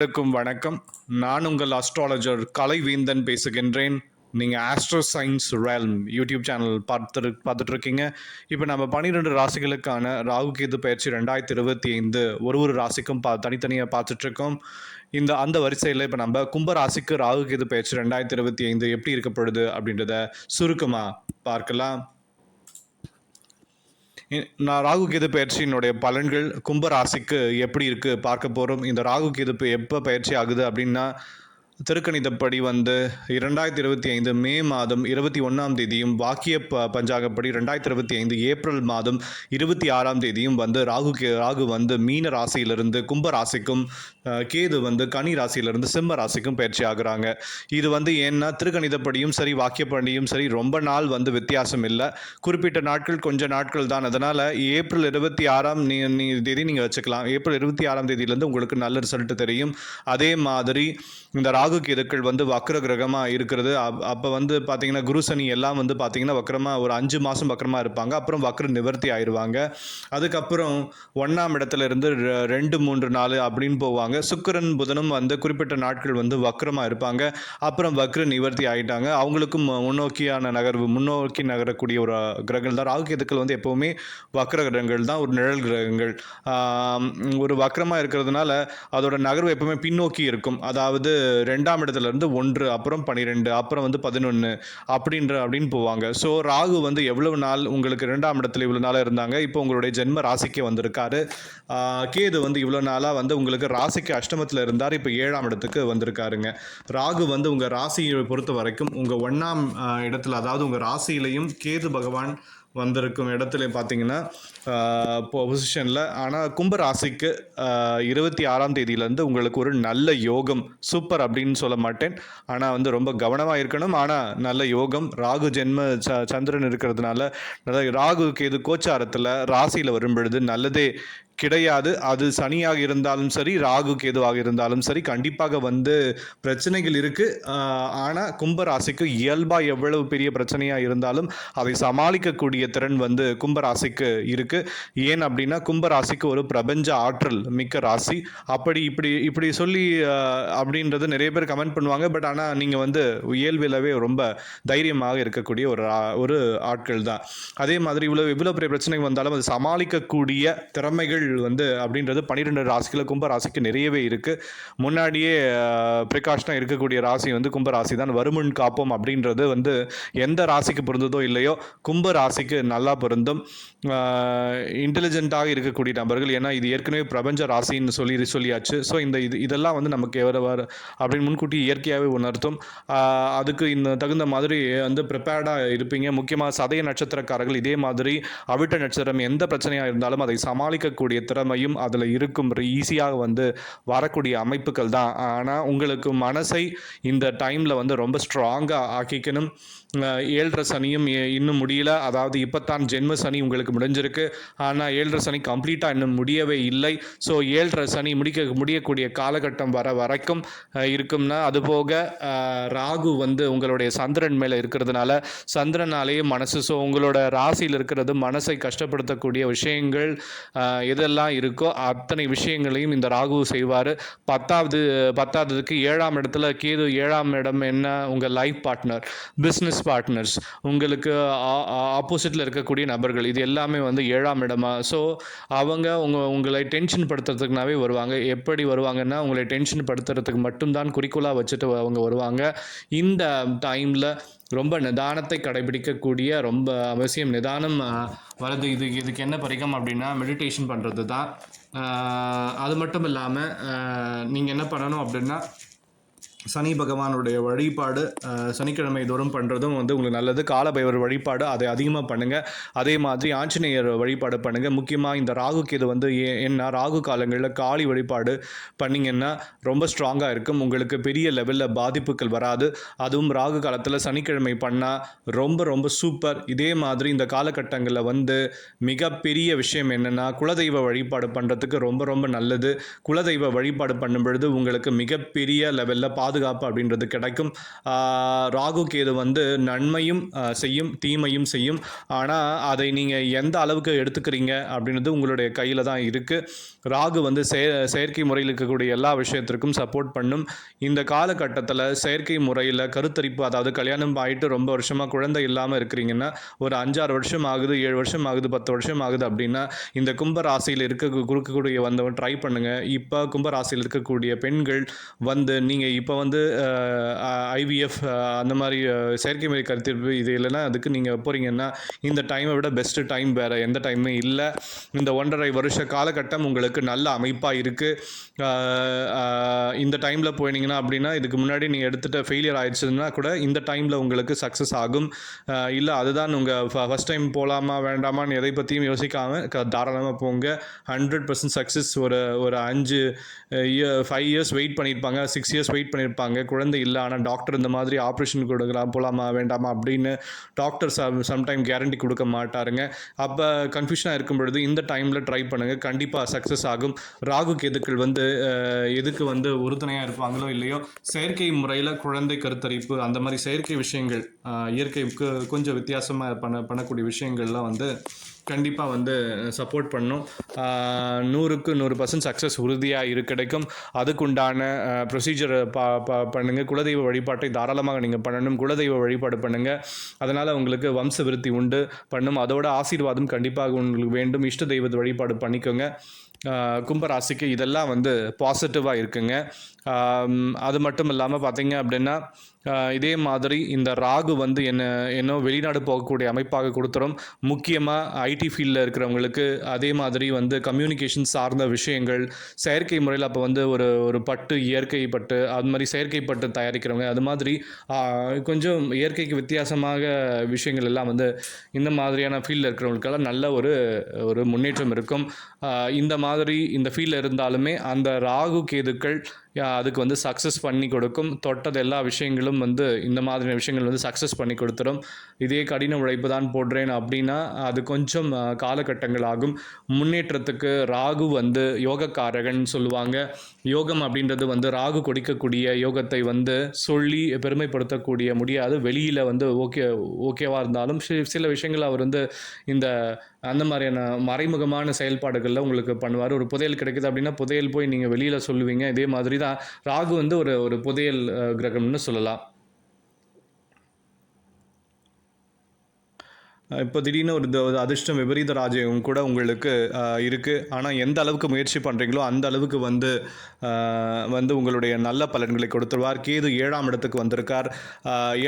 அனைவருக்கும் வணக்கம். நான் உங்கள் அஸ்ட்ராலஜர் கலைவேந்தன் பேசுகின்றேன். நீங்கள் astro science realm YouTube channel பார்த்து பார்த்துட்டு இருக்கீங்க இப்போ நம்ம பன்னிரெண்டு ராசிகளுக்கான ராகு கேது பயிற்சி ரெண்டாயிரத்தி இருபத்தி ஐந்து ஒரு ஒரு ராசிக்கும் பா தனித்தனியாக பார்த்துட்ருக்கோம். இந்த அந்த வரிசையில் இப்போ நம்ம கும்ப ராசிக்கு ராகு கேது பயிற்சி ரெண்டாயிரத்தி இருபத்தி ஐந்து எப்படி இருக்கப்படுது அப்படின்றத சுருக்கமாக பார்க்கலாம். நான் ராகு கேது பயிற்சியினுடைய பலன்கள் கும்ப ராசிக்கு எப்படி இருக்குது பார்க்க போகிறோம் இந்த ராகு கேது எப்போ பயிற்சி ஆகுது அப்படின்னா திருக்கணிதப்படி வந்து இரண்டாயிரத்தி இருபத்தி ஐந்து மே மாதம் இருபத்தி ஒன்றாம் தேதியும் வாக்கிய ப பஞ்சாங்கப்படி ரெண்டாயிரத்தி இருபத்தி ஐந்து ஏப்ரல் மாதம் இருபத்தி ஆறாம் தேதியும் வந்து ராகு கே ராகு வந்து மீன ராசியிலிருந்து கும்ப ராசிக்கும் கேது வந்து கனி ராசியிலிருந்து சிம்ம ராசிக்கும் பயிற்சி ஆகுறாங்க. இது வந்து ஏன்னா திருக்கணிதப்படியும் சரி வாக்கியப்படியும் சரி ரொம்ப நாள் வந்து வித்தியாசம் இல்லை. குறிப்பிட்ட நாட்கள் கொஞ்ச நாட்கள் தான். அதனால் ஏப்ரல் இருபத்தி ஆறாம் தேதி நீங்கள் வச்சுக்கலாம். ஏப்ரல் இருபத்தி ஆறாம் தேதியிலேருந்து உங்களுக்கு நல்ல ரிசல்ட் தெரியும். அதே மாதிரி இந்த ராகு ராகு கேதுக்கள் வந்து வக்ர கிரகமாக இருக்கிறது. அப் அப்போ வந்து பார்த்தீங்கன்னா குரு சனி எல்லாம் வந்து பார்த்தீங்கன்னா வக்ரமாக ஒரு அஞ்சு மாதம் வக்ரமாக இருப்பாங்க. அப்புறம் வக்ர நிவர்த்தி ஆயிடுவாங்க அதுக்கப்புறம் ஒன்றாம் இடத்துல இருந்து ரெ- ரெண்டு மூன்று நாலு அப்படின்னு போவாங்க. சுக்கிரன் புதனும் வந்து குறிப்பிட்ட நாட்கள் வந்து வக்ரமாக இருப்பாங்க. அப்புறம் வக்ர நிவர்த்தி ஆகிட்டாங்க அவங்களுக்கும் முன்னோக்கியான நகர்வு முன்னோக்கி நகரக்கூடிய ஒரு கிரகங்கள் தான். ராகு கேதுக்கள் வந்து எப்போவுமே வக்ர கிரகங்கள் தான் ஒரு நிழல் கிரகங்கள். ஒரு வக்ரமாக இருக்கிறதுனால அதோட நகர்வு எப்பவுமே பின்னோக்கி இருக்கும். அதாவது ரெண்டு ரெண்டாம் இடத்துல இருந்து ஒன்று அப்புறம் பன்னிரெண்டு அப்புறம் வந்து பதினொன்று அப்படின்ற அப்படின்னு போவாங்க. ஸோ ராகு வந்து எவ்வளவு நாள் உங்களுக்கு ரெண்டாம் இடத்துல இவ்வளோ நாளாக இருந்தாங்க? இப்போ உங்களுடைய ஜென்ம ராசிக்கு வந்திருக்காரு. கேது வந்து இவ்வளோ நாளாக வந்து உங்களுக்கு ராசிக்கு அஷ்டமத்தில் இருந்தார். இப்போ ஏழாம் இடத்துக்கு வந்திருக்காருங்க. ராகு வந்து உங்கள் ராசியை பொறுத்த வரைக்கும் உங்கள் ஒன்றாம் இடத்துல அதாவது உங்கள் ராசியிலையும் கேது பகவான் வந்திருக்கும் இடத்துல பார்த்தீங்கன்னா பொசிஷனில் ஆனால் கும்பராசிக்கு இருபத்தி ஆறாம் தேதியிலேருந்து உங்களுக்கு ஒரு நல்ல யோகம் சூப்பர் அப்படின்னு சொல்ல மாட்டேன். ஆனால் வந்து ரொம்ப கவனமாக இருக்கணும். ஆனால் நல்ல யோகம். ராகு ஜென்ம ச சந்திரன் இருக்கிறதுனால நல்ல ராகு கேது கோச்சாரத்தில் ராசியில் வரும் பொழுது நல்லதே கிடையாது. அது சனியாக இருந்தாலும் சரி ராகு கேதுவாக இருந்தாலும் சரி கண்டிப்பாக வந்து பிரச்சனைகள் இருக்குது ஆனால் கும்பராசிக்கு இயல்பாக எவ்வளவு பெரிய பிரச்சனையாக இருந்தாலும் அதை சமாளிக்கக்கூடிய திறன் வந்து கும்பராசிக்கு இருக்குது ஏன் அப்படின்னா கும்பராசிக்கு ஒரு பிரபஞ்ச ஆற்றல் மிக்க ராசி. அப்படி இப்படி இப்படி சொல்லி அப்படின்றது நிறைய பேர் கமெண்ட் பண்ணுவாங்க. பட் ஆனால் நீங்கள் வந்து இயல்பிலவே ரொம்ப தைரியமாக இருக்கக்கூடிய ஒரு ஒரு ஆட்கள் தான். அதே மாதிரி இவ்வளோ இவ்வளோ பெரிய பிரச்சனை வந்தாலும் அது சமாளிக்கக்கூடிய திறமைகள் வந்து அப்படின்றது பன்னிரெண்டு ராசிகள் கும்ப ராசிக்கு நிறையவே இருக்குது முன்னாடியே ப்ரிகாஷனாக இருக்கக்கூடிய ராசி வந்து கும்ப ராசி தான் வருமுன் காப்போம் அப்படின்றது வந்து எந்த ராசிக்கு பொருந்ததோ இல்லையோ கும்ப ராசிக்கு நல்லா பொருந்தும். இன்டெலிஜென்ட்டாக இருக்கக்கூடிய நபர்கள் ஏன்னா இது ஏற்கனவே பிரபஞ்ச ராசின்னு சொல்லி சொல்லியாச்சு. ஸோ இந்த இது இதெல்லாம் வந்து நமக்கு எவர வர அப்படின்னு முன்கூட்டி இயற்கையாகவே உணர்த்தும். அதுக்கு இந்த தகுந்த மாதிரி வந்து ப்ரிப்பேர்டாக இருப்பீங்க. முக்கியமாக சதய நட்சத்திரக்காரர்கள் இதே மாதிரி அவிட்ட நட்சத்திரம் எந்த பிரச்சனையாக இருந்தாலும் அதை சமாளிக்கக்கூடிய திறமையும் அதில் இருக்கும் ஈஸியாக வந்து வரக்கூடிய அமைப்புகள் தான். ஆனால் உங்களுக்கு மனசை இந்த டைமில் வந்து ரொம்ப ஸ்ட்ராங்காக ஆக்கிக்கணும். ஏழரை சனியும் இ- இன்னும் முடியல. அதாவது இப்போத்தான் ஜென்ம சனி உங்களுக்கு முடிஞ்சிருக்கு. ஆனால் ஏழரை சனி கம்ப்ளீட்டாக இன்னும் முடியவே இல்லை. ஸோ ஏழரை சனி முடிக்க முடியக்கூடிய காலகட்டம் வர வரைக்கும் இருக்கும்னா அதுபோக ராகு வந்து உங்களுடைய சந்திரன் மேலே இருக்கிறதுனால சந்திரனாலேயே மனசு ஸோ உங்களோட ராசியில் இருக்கிறது மனசை கஷ்டப்படுத்தக்கூடிய விஷயங்கள் எதெல்லாம் இருக்கோ அத்தனை விஷயங்களையும் இந்த ராகு செய்வார். பத்தாவது பத்தாவதுக்கு ஏழாம் இடத்துல கேது ஏழாம் இடம் என்ன? உங்கள் லைஃப் பார்ட்னர் பிஸ்னஸ் பார்ட்னர்ஸ் உங்களுக்கு ஆப்போசிட்டில் இருக்கக்கூடிய நபர்கள் இது எல்லாமே வந்து ஏழாம் இடமா? ஸோ அவங்க உங்கள் உங்களை டென்ஷன் படுத்துறதுக்குனாவே வருவாங்க. எப்படி வருவாங்கன்னா உங்களை டென்ஷன் படுத்துறதுக்கு மட்டும்தான் குறிக்கோளாக வச்சுட்டு அவங்க வருவாங்க. இந்த டைமில் ரொம்ப நிதானத்தை கடைபிடிக்கக்கூடிய ரொம்ப அவசியம் நிதானம் ஆஹ், வரது இது இதுக்கு என்ன பரிகம் அப்படின்னா மெடிடேஷன் பண்ணுறது தான் அது மட்டும் இல்லாமல் நீங்கள் என்ன பண்ணணும் அப்படின்னா சனி பகவானுடைய வழிபாடு சனிக்கிழமை தோறும் பண்ணுறதும் வந்து உங்களுக்கு நல்லது. காலபைவர் வழிபாடு அதை அதிகமாக பண்ணுங்கள் அதே மாதிரி ஆஞ்சநேயர் வழிபாடு பண்ணுங்கள் முக்கியமாக இந்த ராகு கேது வந்து ஏ- என்ன ராகு காலங்களில் காளி வழிபாடு பண்ணிங்கன்னா ரொம்ப ஸ்ட்ராங்காக இருக்கும். உங்களுக்கு பெரிய லெவலில் பாதிப்புகள் வராது. அதுவும் ராகு காலத்தில் சனிக்கிழமை பண்ணால் ரொம்ப ரொம்ப சூப்பர் இதே மாதிரி இந்த காலகட்டங்களில் வந்து மிகப்பெரிய விஷயம் என்னென்னா குலதெய்வ வழிபாடு பண்ணுறதுக்கு ரொம்ப ரொம்ப நல்லது. குலதெய்வ வழிபாடு பண்ணும் பொழுது உங்களுக்கு மிகப்பெரிய லெவலில் பாது பாதுகாப்பு அப்படின்றது கிடைக்கும். ராகு கேது வந்து நன்மையும் செய்யும் தீமையும் செய்யும். ஆனால் அதை நீங்கள் எந்த அளவுக்கு எடுத்துக்கிறீங்க அப்படின்றது உங்களுடைய கையில் தான் இருக்குது ராகு வந்து செய செயற்கை முறையில் இருக்கக்கூடிய எல்லா விஷயத்திற்கும் சப்போர்ட் பண்ணும். இந்த காலகட்டத்தில் செயற்கை முறையில் கருத்தரிப்பு அதாவது கல்யாணம் ஆகிட்டு ரொம்ப வருஷமாக குழந்தை இல்லாமல் இருக்கிறீங்கன்னா ஒரு அஞ்சாறு வருஷம் ஆகுது ஏழு வருஷம் ஆகுது பத்து வருஷம் ஆகுது அப்படின்னா இந்த கும்ப ராசியில் இருக்க இருக்கக்கூடிய வந்தவன் ட்ரை பண்ணுங்கள் இப்போ கும்ப ராசியில் இருக்கக்கூடிய பெண்கள் வந்து நீங்கள் இப்போ வந்து ஐவிஎஃப் அந்த மாதிரி செயற்கை முறை கருத்தரிப்பு இது இல்லைன்னா அதுக்கு நீங்கள் போகிறீங்கன்னா இந்த டைமை விட பெஸ்ட்டு டைம் வேறு எந்த டைமுமே இல்லை. இந்த ஒன்றரை வருஷ காலகட்டம் உங்களுக்கு நல்ல அமைப்பாக இருக்குது இந்த டைமில் போயினீங்கன்னா அப்படின்னா இதுக்கு முன்னாடி நீங்கள் எடுத்துகிட்ட ஃபெயிலியர் ஆயிடுச்சுன்னா கூட இந்த டைமில் உங்களுக்கு சக்ஸஸ் ஆகும். இல்லை அதுதான் உங்கள் ஃபஸ்ட் டைம் போகலாமா வேண்டாமான்னு எதை பற்றியும் யோசிக்காமல் தாராளமாக போங்க. ஹண்ட்ரட் பர்சன்ட் சக்ஸஸ் ஒரு ஒரு அஞ்சு இயர் ஃபைவ் இயர்ஸ் வெயிட் பண்ணியிருப்பாங்க சிக்ஸ் இயர்ஸ் வெயிட் பண்ணியிருப்பாங்க இருப்பாங்க. குழந்தை இல்லை ஆனால் டாக்டர் இந்த மாதிரி ஆப்ரேஷன் கொடுக்கலாம் போகலாமா வேண்டாமா அப்படின்னு டாக்டர் சம்டைம் கேரண்டி கொடுக்க மாட்டாருங்க. அப்போ கன்ஃபியூஷனாக இருக்கும் பொழுது இந்த டைமில் ட்ரை பண்ணுங்கள் கண்டிப்பாக சக்ஸஸ் ஆகும். ராகு கேதுக்கள் வந்து எதுக்கு வந்து உறுதுணையாக இருப்பாங்களோ இல்லையோ செயற்கை முறையில் குழந்தை கருத்தரிப்பு அந்த மாதிரி செயற்கை விஷயங்கள் இயற்கைக்கு கொஞ்சம் வித்தியாசமாக பண்ண பண்ணக்கூடிய விஷயங்கள்லாம் வந்து கண்டிப்பாக வந்து சப்போர்ட் பண்ணும். நூறுக்கு நூறு பர்சன்ட் சக்ஸஸ் உறுதியாக இரு கிடைக்கும். அதுக்குண்டான ப்ரொசீஜரை பா பா பண்ணுங்கள் குலதெய்வ வழிபாட்டை தாராளமாக நீங்கள் பண்ணணும். குலதெய்வ வழிபாடு பண்ணுங்கள் அதனால் உங்களுக்கு வம்ச விருத்தி உண்டு. பண்ணும். அதோட ஆசீர்வாதம் கண்டிப்பாக உங்களுக்கு வேண்டும். இஷ்ட தெய்வ வழிபாடு பண்ணிக்கோங்க. கும்பராசிக்கு இதெல்லாம் வந்து பாசிட்டிவாக இருக்குங்க. அது மட்டும் இல்லாமல் பார்த்தீங்க அப்படின்னா இதே மாதிரி இந்த ராகு வந்து என்ன என்னோ வெளிநாடு போகக்கூடிய அமைப்பாக கொடுத்துரும். முக்கியமாக ஐடி ஃபீல்டில் இருக்கிறவங்களுக்கு அதே மாதிரி வந்து கம்யூனிகேஷன் சார்ந்த விஷயங்கள் செயற்கை முறையில் அப்போ வந்து ஒரு ஒரு பட்டு இயற்கை பட்டு அது மாதிரி செயற்கை பட்டு தயாரிக்கிறவங்க அது மாதிரி கொஞ்சம் இயற்கைக்கு வித்தியாசமாக விஷயங்கள் எல்லாம் வந்து இந்த மாதிரியான ஃபீல்டில் இருக்கிறவங்களுக்கெல்லாம் நல்ல ஒரு ஒரு முன்னேற்றம் இருக்கும். இந்த மாதிரி இந்த ஃபீல்டில் இருந்தாலுமே அந்த ராகு கேதுக்கள் அதுக்கு வந்து சக்ஸஸ் பண்ணி கொடுக்கும். தொட்டது எல்லா விஷயங்களும் வந்து இந்த மாதிரியான விஷயங்கள் வந்து சக்ஸஸ் பண்ணி கொடுத்துரும். இதே கடின உழைப்பு தான் போடுறேன் அப்படின்னா அது கொஞ்சம் காலகட்டங்கள் ஆகும். முன்னேற்றத்துக்கு ராகு வந்து யோகக்காரகன் சொல்லுவாங்க. யோகம் அப்படின்றது வந்து ராகு கொடுக்கக்கூடிய யோகத்தை வந்து சொல்லி பெருமைப்படுத்தக்கூடிய முடியாது. வெளியில் வந்து ஓகே ஓகேவாக இருந்தாலும் சில விஷயங்கள் அவர் வந்து இந்த அந்த மாதிரியான மறைமுகமான செயல்பாடுகளில் உங்களுக்கு பண்ணுவார். ஒரு புதையல் கிடைக்குது அப்படின்னா புதையல் போய் நீங்கள் வெளியில் சொல்லுவீங்க. இதே மாதிரி தான் ராகு வந்து ஒரு ஒரு புதையல் கிரகம்னு சொல்லலாம். இப்போ திடீர்னு ஒரு அதிர்ஷ்டம் விபரீத ராஜயோகம் கூட உங்களுக்கு இருக்குது ஆனால் எந்த அளவுக்கு முயற்சி பண்ணுறீங்களோ அந்த அளவுக்கு வந்து வந்து உங்களுடைய நல்ல பலன்களை கொடுத்துருவார் கேது ஏழாம் இடத்துக்கு வந்திருக்கார்.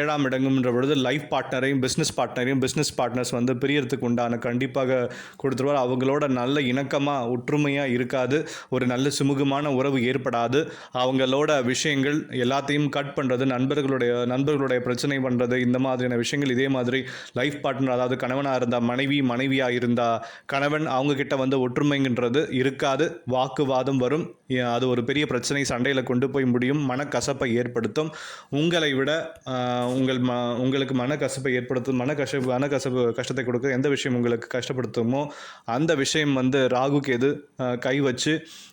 ஏழாம் இடங்குன்ற பொழுது லைஃப் பார்ட்னரையும் பிஸ்னஸ் பார்ட்னரையும் பிஸ்னஸ் பார்ட்னர்ஸ் வந்து பிரியறதுக்கு உண்டான கண்டிப்பாக கொடுத்துருவார் அவங்களோட நல்ல இணக்கமாக ஒற்றுமையாக இருக்காது. ஒரு நல்ல சுமூகமான உறவு ஏற்படாது. அவங்களோட விஷயங்கள் எல்லாத்தையும் கட் பண்ணுறது நண்பர்களுடைய நண்பர்களுடைய பிரச்சனை பண்ணுறது இந்த மாதிரியான விஷயங்கள் இதே மாதிரி லைஃப் பார்ட்னர் அதாவது கணவனாக இருந்தால் மனைவி மனைவியாக இருந்தால் கணவன் அவங்கக்கிட்ட வந்து ஒற்றுமைங்கன்றது இருக்காது. வாக்குவாதம் வரும். அது ஒரு பெரிய பிரச்சனை. சண்டையில் கொண்டு போய் முடியும். மனக்கசப்பை ஏற்படுத்தும். உங்களை விட உங்கள் ம உங்களுக்கு மனக்கசப்பை ஏற்படுத்தும் மனக்கசப்பு மனக்கசப்பு கஷ்டத்தை கொடுக்க எந்த விஷயம் உங்களுக்கு கஷ்டப்படுத்துமோ அந்த விஷயம் வந்து ராகு எது கை வச்சு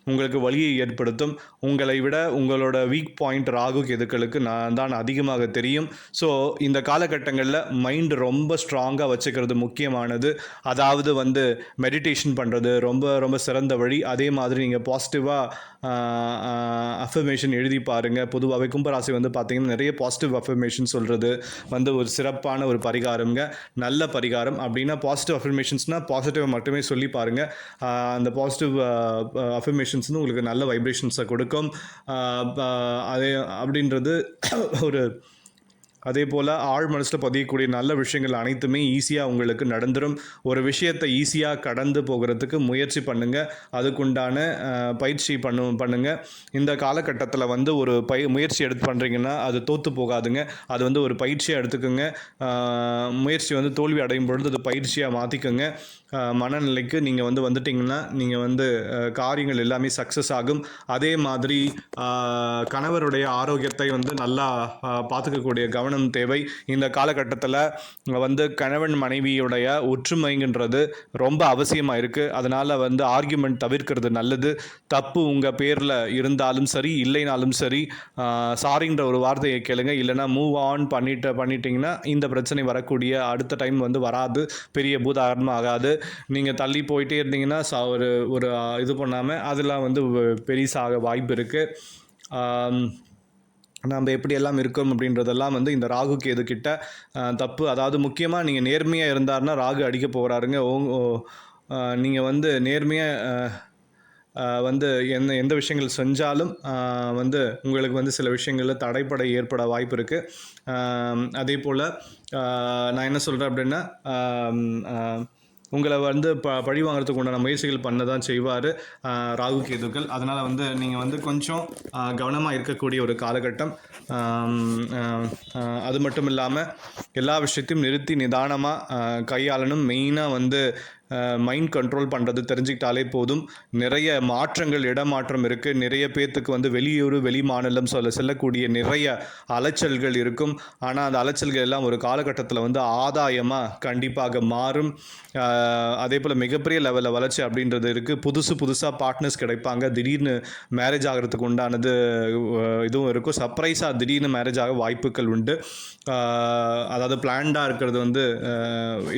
உங்களுக்கு வலியை ஏற்படுத்தும். உங்களை விட உங்களோட வீக் பாயிண்ட் ராகு கேதுக்களுக்கு நான் தான் அதிகமாக தெரியும். ஸோ இந்த காலகட்டங்களில் மைண்ட் ரொம்ப ஸ்ட்ராங்காக வச்சு வச்சுக்கிறது முக்கியமானது. அதாவது வந்து மெடிடேஷன் பண்ணுறது ரொம்ப ரொம்ப சிறந்த வழி. அதே மாதிரி நீங்கள் பாசிட்டிவாக அஃபர்மேஷன் எழுதி பாருங்கள் பொதுவாகவே கும்பராசி வந்து பார்த்தீங்கன்னா நிறைய பாசிட்டிவ் அஃபர்மேஷன் சொல்கிறது வந்து ஒரு சிறப்பான ஒரு பரிகாரம்ங்க. நல்ல பரிகாரம். அப்படின்னா பாசிட்டிவ் அஃபர்மேஷன்ஸ்னால் பாசிட்டிவாக மட்டுமே சொல்லி பாருங்கள் அந்த பாசிட்டிவ் அஃபர்மேஷன்ஸ் வந்து உங்களுக்கு நல்ல வைப்ரேஷன்ஸை கொடுக்கும். அதே அப்படின்றது ஒரு அதே போல் ஆழ் மனசில் பதியக்கூடிய நல்ல விஷயங்கள் அனைத்துமே ஈஸியாக உங்களுக்கு நடந்துடும் ஒரு விஷயத்தை ஈஸியாக கடந்து போகிறதுக்கு முயற்சி பண்ணுங்கள் அதுக்குண்டான பயிற்சி பண்ணு பண்ணுங்கள் இந்த காலகட்டத்தில் வந்து ஒரு பய முயற்சி எடுத்து பண்ணுறீங்கன்னா அது தோற்று போகாதுங்க. அது வந்து ஒரு பயிற்சியாக எடுத்துக்கோங்க. முயற்சி வந்து தோல்வி அடையும் பொழுது அது பயிற்சியாக மாற்றிக்கோங்க மனநிலைக்கு நீங்கள் வந்து வந்துட்டிங்கன்னா நீங்கள் வந்து காரியங்கள் எல்லாமே சக்ஸஸ் ஆகும். அதே மாதிரி கணவருடைய ஆரோக்கியத்தை வந்து நல்லா பார்த்துக்கக்கூடிய கவனம் கவனம் தேவை. இந்த காலகட்டத்தில் வந்து கணவன் மனைவியுடைய ஒற்றுமைங்கிறது ரொம்ப அவசியமாக இருக்குது அதனால் வந்து ஆர்கியூமெண்ட் தவிர்க்கிறது நல்லது. தப்பு உங்கள் பேரில் இருந்தாலும் சரி இல்லைனாலும் சரி சாரின்ற ஒரு வார்த்தையை கேளுங்க. இல்லைன்னா மூவ் ஆன் பண்ணிட்டு பண்ணிட்டீங்கன்னா இந்த பிரச்சனை வரக்கூடிய அடுத்த டைம் வந்து வராது. பெரிய பூதாரணம் ஆகாது. நீங்கள் தள்ளி போயிட்டே இருந்தீங்கன்னா ஒரு ஒரு இது பண்ணாமல் அதெல்லாம் வந்து பெரிசாக வாய்ப்பு இருக்குது நம்ம எப்படியெல்லாம் இருக்கோம் அப்படின்றதெல்லாம் வந்து இந்த ராகு கேது கிட்ட தப்பு. அதாவது முக்கியமாக நீங்கள் நேர்மையாக இருந்தாருன்னா ராகு அடிக்க போகிறாருங்க நீங்கள் வந்து நேர்மையாக வந்து என்ன எந்த விஷயங்கள் செஞ்சாலும் வந்து உங்களுக்கு வந்து சில விஷயங்களில் தடைப்பட ஏற்பட வாய்ப்பு இருக்குது அதே போல் நான் என்ன சொல்கிறேன் அப்படின்னா உங்களை வந்து ப பழி வாங்குறதுக்கு உண்டான முயற்சிகள் பண்ண தான் செய்வார் ராகு கேதுக்கள். அதனால் வந்து நீங்கள் வந்து கொஞ்சம் கவனமாக இருக்கக்கூடிய ஒரு காலகட்டம். அது மட்டும் இல்லாமல் எல்லா விஷயத்தையும் நிறுத்தி நிதானமாக கையாளணும். மெயினாக வந்து மைண்ட் கண்ட்ரோல் பண்ணுறது தெரிஞ்சுக்கிட்டாலே போதும். நிறைய மாற்றங்கள் இடமாற்றம் இருக்குது நிறைய பேர்த்துக்கு வந்து வெளியூர் வெளி மாநிலம் சொல்ல செல்லக்கூடிய நிறைய அலைச்சல்கள் இருக்கும். ஆனால் அந்த அலைச்சல்கள் எல்லாம் ஒரு காலகட்டத்தில் வந்து ஆதாயமாக கண்டிப்பாக மாறும். அதே போல் மிகப்பெரிய லெவலில் வளர்ச்சி அப்படின்றது இருக்குது புதுசு புதுசாக பார்ட்னர்ஸ் கிடைப்பாங்க. திடீர்னு மேரேஜ் ஆகிறதுக்கு உண்டானது இதுவும் இருக்கும். சர்ப்ரைஸாக திடீர்னு மேரேஜ் ஆக வாய்ப்புகள் உண்டு. அதாவது பிளான்டாக இருக்கிறது வந்து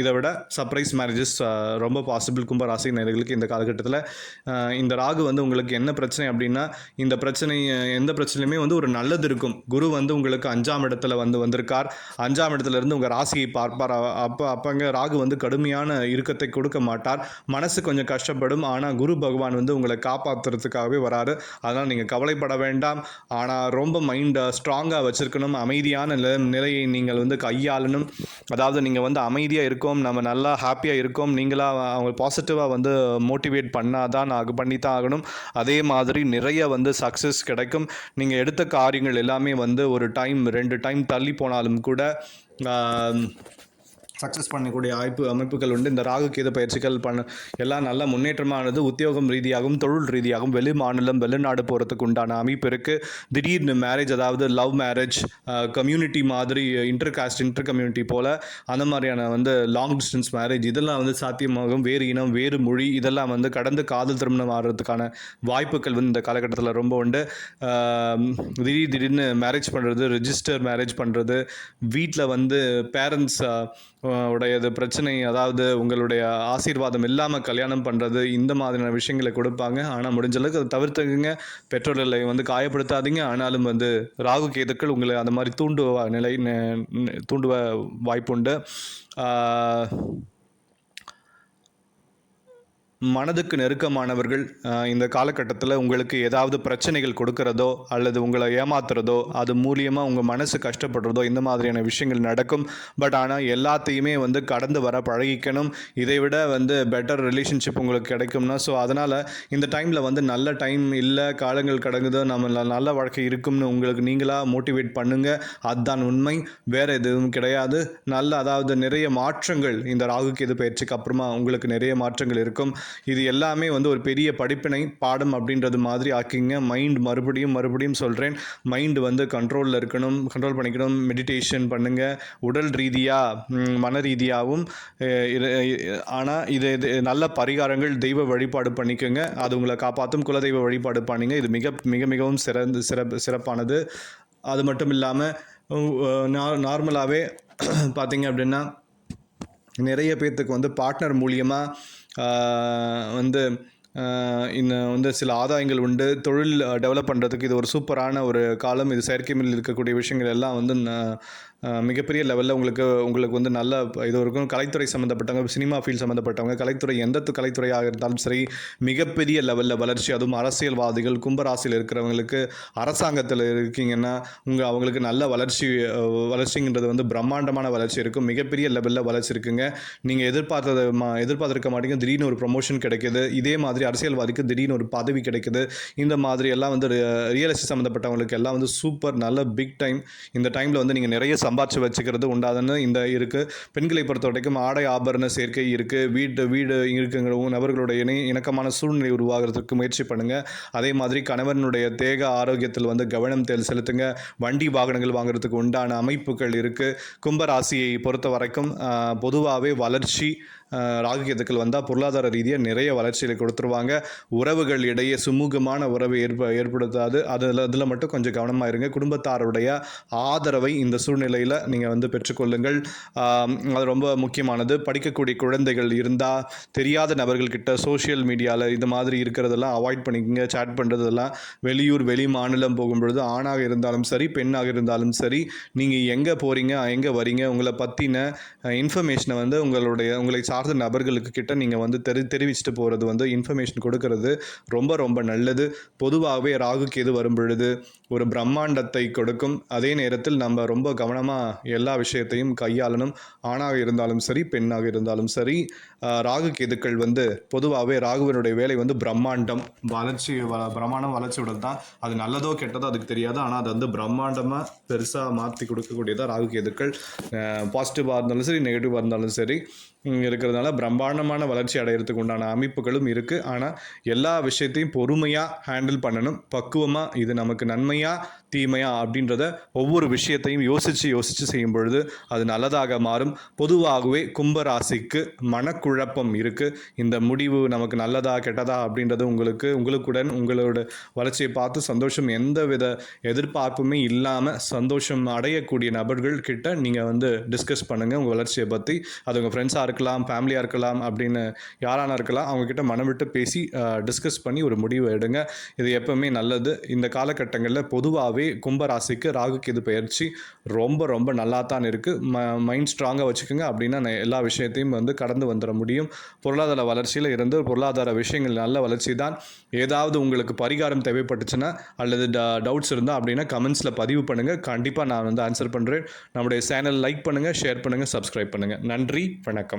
இதை விட சர்ப்ரைஸ் மேரேஜஸ் ரொம்ப பாசிபிள் கும்ப ராசி நேர்களுக்கு இந்த காலகட்டத்தில் இந்த ராகு வந்து உங்களுக்கு என்ன பிரச்சனை அப்படின்னா இந்த பிரச்சனை எந்த பிரச்சனையுமே வந்து ஒரு நல்லது இருக்கும். குரு வந்து உங்களுக்கு அஞ்சாம் இடத்துல வந்து வந்திருக்கார். அஞ்சாம் இடத்துல இருந்து உங்கள் ராசியை பார்ப்பார்? அப்போ அப்பங்க ராகு வந்து கடுமையான இறுக்கத்தை கொடுக்க மாட்டார். மனசு கொஞ்சம் கஷ்டப்படும். ஆனால் குரு பகவான் வந்து உங்களை காப்பாற்றுறதுக்காகவே வராரு. அதனால் நீங்கள் கவலைப்பட வேண்டாம். ஆனால் ரொம்ப மைண்டை ஸ்ட்ராங்காக வச்சுருக்கணும். அமைதியான நிலை நிலையை நீங்கள் வந்து கையாளணும். அதாவது நீங்கள் வந்து அமைதியாக இருக்கோம். நம்ம நல்லா ஹாப்பியாக இருக்கோம். நீங்களாக அவங்க பாசிட்டிவாக வந்து மோட்டிவேட் பண்ணாதான் அது பண்ணி தான் ஆகணும். அதே மாதிரி நிறைய வந்து சக்ஸஸ் கிடைக்கும். நீங்கள் எடுத்த காரியங்கள் எல்லாமே வந்து ஒரு டைம் ரெண்டு டைம் தள்ளி போனாலும் கூட சக்ஸஸ் பண்ணக்கூடிய வாய்ப்பு அமைப்புகள் உண்டு. இந்த ராகு கேது பயிற்சிகள் பண்ண எல்லாம் நல்ல முன்னேற்றமானது உத்தியோகம் ரீதியாகவும் தொழில் ரீதியாகவும் வெளி மாநிலம் வெளிநாடு போகிறதுக்கு உண்டான அமைப்பு இருக்குது திடீர்னு மேரேஜ் அதாவது லவ் மேரேஜ் கம்யூனிட்டி மாதிரி இன்டர் காஸ்ட் இன்டர் கம்யூனிட்டி போல் அந்த மாதிரியான வந்து லாங் டிஸ்டன்ஸ் மேரேஜ் இதெல்லாம் வந்து சாத்தியமாகும். வேறு இனம் வேறு மொழி இதெல்லாம் வந்து கடந்து காதல் திருமணம் ஆகிறதுக்கான வாய்ப்புகள் வந்து இந்த காலகட்டத்தில் ரொம்ப உண்டு. திடீர் திடீர்னு மேரேஜ் பண்ணுறது ரிஜிஸ்டர் மேரேஜ் பண்ணுறது வீட்டில் வந்து பேரண்ட்ஸ் உடையது பிரச்சனை அதாவது உங்களுடைய ஆசீர்வாதம் இல்லாமல் கல்யாணம் பண்ணுறது இந்த மாதிரியான விஷயங்களை கொடுப்பாங்க. ஆனால் முடிஞ்ச அளவுக்கு அதை தவிர்த்துக்குங்க. நிலையை வந்து காயப்படுத்தாதீங்க. ஆனாலும் வந்து ராகு கேதுக்கள் உங்களை அந்த மாதிரி தூண்டுவ நிலை தூண்டுவ வாய்ப்புண்டு. மனதுக்கு நெருக்கமானவர்கள் இந்த காலகட்டத்தில் உங்களுக்கு ஏதாவது பிரச்சனைகள் கொடுக்கறதோ அல்லது உங்களை ஏமாத்துறதோ அது மூலியமாக உங்கள் மனசு கஷ்டப்படுறதோ இந்த மாதிரியான விஷயங்கள் நடக்கும். பட் ஆனால் எல்லாத்தையுமே வந்து கடந்து வர பழகிக்கணும். இதை விட வந்து பெட்டர் ரிலேஷன்ஷிப் உங்களுக்கு கிடைக்கும்னா ஸோ அதனால் இந்த டைமில் வந்து நல்ல டைம் இல்லை காலங்கள் கடங்குதோ நம்ம நல்ல வாழ்க்கை இருக்கும்னு உங்களுக்கு நீங்களாக மோட்டிவேட் பண்ணுங்கள் அதுதான் உண்மை. வேறு எதுவும் கிடையாது. நல்ல அதாவது நிறைய மாற்றங்கள் இந்த ராகுக்கு இது பயிற்சிக்கு அப்புறமா உங்களுக்கு நிறைய மாற்றங்கள் இருக்கும். இது எல்லாமே வந்து ஒரு பெரிய படிப்பினை பாடம் அப்படின்றது மாதிரி ஆக்கிங்க. மைண்ட் மறுபடியும் மறுபடியும் சொல்கிறேன் மைண்டு வந்து கண்ட்ரோலில் இருக்கணும் கண்ட்ரோல் பண்ணிக்கணும். மெடிடேஷன் பண்ணுங்கள் உடல் ரீதியாக மன ரீதியாகவும் ஆனால் இது இது நல்ல பரிகாரங்கள் தெய்வ வழிபாடு பண்ணிக்கோங்க. அது உங்களை காப்பாற்றும் குலதெய்வ வழிபாடு பண்ணுங்க. இது மிக மிக மிகவும் சிறந்து சிறப்பு சிறப்பானது. அது மட்டும் இல்லாமல் நார்மலாகவே பார்த்தீங்க அப்படின்னா நிறைய பேர்த்துக்கு வந்து பார்ட்னர் மூலியமாக வந்து இன்னும் வந்து சில ஆதாயங்கள் உண்டு. தொழில் டெவலப் பண்ணுறதுக்கு இது ஒரு சூப்பரான ஒரு காலம். இது செயற்கை மேல் இருக்கக்கூடிய விஷயங்கள் எல்லாம் வந்து மிகப்பெரிய லெவலில் உங்களுக்கு உங்களுக்கு வந்து நல்ல இது இருக்கும். கலைத்துறை சம்மந்தப்பட்டவங்க சினிமா ஃபீல்ட் சம்மந்தப்பட்டவங்க கலைத்துறை எந்த கலைத்துறையாக இருந்தாலும் சரி மிகப்பெரிய லெவலில் வளர்ச்சி. அதுவும் அரசியல்வாதிகள் கும்பராசியில் இருக்கிறவங்களுக்கு அரசாங்கத்தில் இருக்கீங்கன்னா உங்கள் அவங்களுக்கு நல்ல வளர்ச்சி வளர்ச்சிங்கிறது வந்து பிரம்மாண்டமான வளர்ச்சி இருக்கும். மிகப்பெரிய லெவலில் வளர்ச்சி இருக்குங்க. நீங்கள் எதிர்பார்த்தது மா எதிர்பார்த்துருக்க மாட்டீங்க. திடீர்னு ஒரு ப்ரொமோஷன் கிடைக்குது. இதே மாதிரி அரசியல்வாதிக்கு திடீர்னு ஒரு பதவி கிடைக்குது. இந்த மாதிரி எல்லாம் வந்து ரியல் எஸ்டேட் சம்மந்தப்பட்டவங்களுக்கு எல்லாம் வந்து சூப்பர் நல்ல பிக் டைம் இந்த டைமில் வந்து நீங்கள் நிறைய சம்பாதிச்சு வச்சுக்கிறது உண்டாதுன்னு இந்த இருக்குது பெண்களை பொறுத்த வரைக்கும் ஆடை ஆபரண சேர்க்கை இருக்குது வீட்டு வீடு இருக்குங்கிற நபர்களுடைய இணை இணக்கமான சூழ்நிலை உருவாகிறதுக்கு முயற்சி பண்ணுங்கள் அதே மாதிரி கணவனுடைய தேக ஆரோக்கியத்தில் வந்து கவனம் தெ- செலுத்துங்க. வண்டி வாகனங்கள் வாங்குறதுக்கு உண்டான அமைப்புகள் இருக்குது கும்பராசியை பொறுத்த வரைக்கும் பொதுவாகவே வளர்ச்சி ராகுகேதுக்கள் வந்தால் பொருளாதார ரீதியாக நிறைய வளர்ச்சியை கொடுத்துருவாங்க. உறவுகள் இடையே சுமூகமான உறவை ஏற்ப ஏற்படுத்தாது. அதில் அதில் மட்டும் கொஞ்சம் கவனமாக இருங்க. குடும்பத்தாருடைய ஆதரவை இந்த சூழ்நிலை சூழ்நிலையில் நீங்கள் வந்து பெற்றுக்கொள்ளுங்கள். அது ரொம்ப முக்கியமானது. படிக்கக்கூடிய குழந்தைகள் இருந்தால் தெரியாத நபர்கள்கிட்ட சோஷியல் மீடியாவில் இது மாதிரி இருக்கிறதெல்லாம் அவாய்ட் பண்ணிக்கங்க சேட் பண்ணுறதெல்லாம் வெளியூர் வெளி மாநிலம் போகும்பொழுது ஆணாக இருந்தாலும் சரி பெண்ணாக இருந்தாலும் சரி நீங்கள் எங்கே போகிறீங்க எங்கே வரீங்க உங்களை பற்றின இன்ஃபர்மேஷனை வந்து உங்களுடைய உங்களை சார்ந்த நபர்களுக்கு கிட்ட நீங்கள் வந்து தெரி தெரிவிச்சுட்டு போகிறது வந்து இன்ஃபர்மேஷன் கொடுக்கறது ரொம்ப ரொம்ப நல்லது. பொதுவாகவே ராகு கேது வரும் பொழுது ஒரு பிரம்மாண்டத்தை கொடுக்கும். அதே நேரத்தில் நம்ம ரொம்ப கவனமாக எல்லா விஷயத்தையும் கையாளணும். ஆணாக இருந்தாலும் சரி பெண்ணாக இருந்தாலும் சரி ராகு கேதுக்கள் வந்து பொதுவாகவே ராகுவனுடைய வேலை வந்து பிரம்மாண்டம். வளர்ச்சி வ பிரம்மாண்டம் வளர்ச்சி தான். அது நல்லதோ கெட்டதோ அதுக்கு தெரியாது. ஆனால் அது வந்து பிரம்மாண்டமாக பெருசாக மாற்றி கொடுக்கக்கூடியதாக ராகு கேதுக்கள் பாசிட்டிவாக இருந்தாலும் சரி நெகட்டிவாக இருந்தாலும் சரி இருக்கிறதுனால பிரம்மாண்டமான வளர்ச்சி அடையிறதுக்கு உண்டான அமைப்புகளும் இருக்குது ஆனால் எல்லா விஷயத்தையும் பொறுமையாக ஹேண்டில் பண்ணணும். பக்குவமாக இது நமக்கு நன்மையா தீமையா அப்படின்றத ஒவ்வொரு விஷயத்தையும் யோசித்து யோசித்து செய்யும் பொழுது அது நல்லதாக மாறும். பொதுவாகவே கும்பராசிக்கு மனக்குழப்பம் இருக்குது இந்த முடிவு நமக்கு நல்லதா கெட்டதா அப்படின்றது உங்களுக்கு உங்களுக்குடன் உங்களோட வளர்ச்சியை பார்த்து சந்தோஷம் எந்த வித எதிர்பார்ப்புமே இல்லாமல் சந்தோஷம் அடையக்கூடிய நபர்கள் கிட்ட நீங்கள் வந்து டிஸ்கஸ் பண்ணுங்கள் உங்கள் வளர்ச்சியை பற்றி அது உங்கள் ஃப்ரெண்ட்ஸாக இருக்கலாம் ஃபேமிலியாக இருக்கலாம் அப்படின்னு யாரானா இருக்கலாம் அவங்கக்கிட்ட மனம் விட்டு பேசி டிஸ்கஸ் பண்ணி ஒரு முடிவு எடுங்க. இது எப்பவுமே நல்லது. இந்த காலகட்டங்களில் பொதுவாகவே கும்பராசிக்கு ராகு கேது பயிற்சி ரொம்ப ரொம்ப நல்லா தான் இருக்குது ம மைண்ட் ஸ்ட்ராங்காக வச்சுக்கோங்க. அப்படின்னா நான் எல்லா விஷயத்தையும் வந்து கடந்து வந்துட முடியும். பொருளாதார வளர்ச்சியில் இருந்து பொருளாதார விஷயங்கள் நல்ல வளர்ச்சி தான். ஏதாவது உங்களுக்கு பரிகாரம் தேவைப்பட்டுச்சுன்னா அல்லது டவுட்ஸ் இருந்தால் அப்படின்னா கமெண்ட்ஸில் பதிவு பண்ணுங்கள் கண்டிப்பாக நான் வந்து ஆன்சர் பண்ணுறேன் நம்முடைய சேனல் லைக் பண்ணுங்கள் ஷேர் பண்ணுங்கள் சப்ஸ்கிரைப் பண்ணுங்கள் நன்றி வணக்கம்.